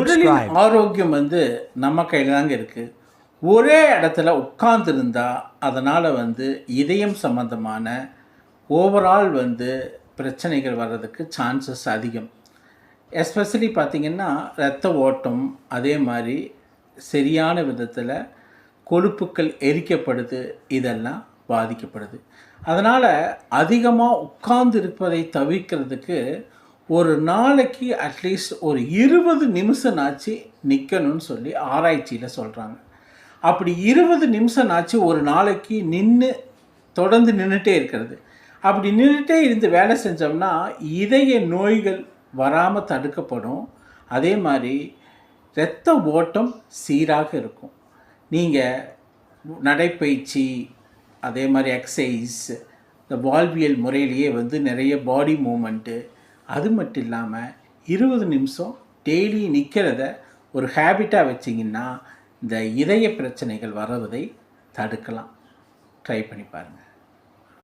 உடலின். ஆரோக்கியம் வந்து நம்ம கையில் தாங்க இருக்குது ஒரே இடத்துல உட்கார்ந்துருந்தா அதனால் வந்து இதயம் சம்பந்தமான ஓவரால் வந்து பிரச்சனைகள் வர்றதுக்கு சான்சஸ் அதிகம். எஸ்பெஷலி பார்த்திங்கன்னா இரத்த ஓட்டம் அதே மாதிரி சரியான விதத்தில் கொழுப்புக்கள் எரிக்கப்படுது இதெல்லாம் பாதிக்கப்படுது. அதனால் அதிகமாக உட்கார்ந்து இருப்பதை தவிர்க்கிறதுக்கு ஒரு நாளைக்கு அட்லீஸ்ட் ஒரு இருபது நிமிஷம்னாச்சு நிற்கணும்னு சொல்லி ஆராய்ச்சியில் சொல்கிறாங்க அப்படி இருபது நிமிஷம் நாச்சு ஒரு நாளைக்கு நின்று தொடர்ந்து நின்றுட்டே இருக்கிறது. அப்படி நின்றுட்டே இருந்து வேலை செஞ்சோம்னா இதய நோய்கள் வராமல் தடுக்கப்படும். அதே மாதிரி இரத்த ஓட்டம் சீராக இருக்கும். நீங்கள் நடைப்பயிற்சி அதே மாதிரி எக்ஸசைஸ் இந்த வாழ்வியல் முறையிலேயே வந்து நிறைய பாடி மூமெண்ட்டு அது மட்டும் இல்லாமல் இருபது நிமிஷம் டெய்லி நிற்கிறத ஒரு ஹேபிட்டாக வச்சிங்கன்னா இந்த இதய பிரச்சனைகள் வர்றதை தடுக்கலாம். ட்ரை பண்ணி பாருங்கள்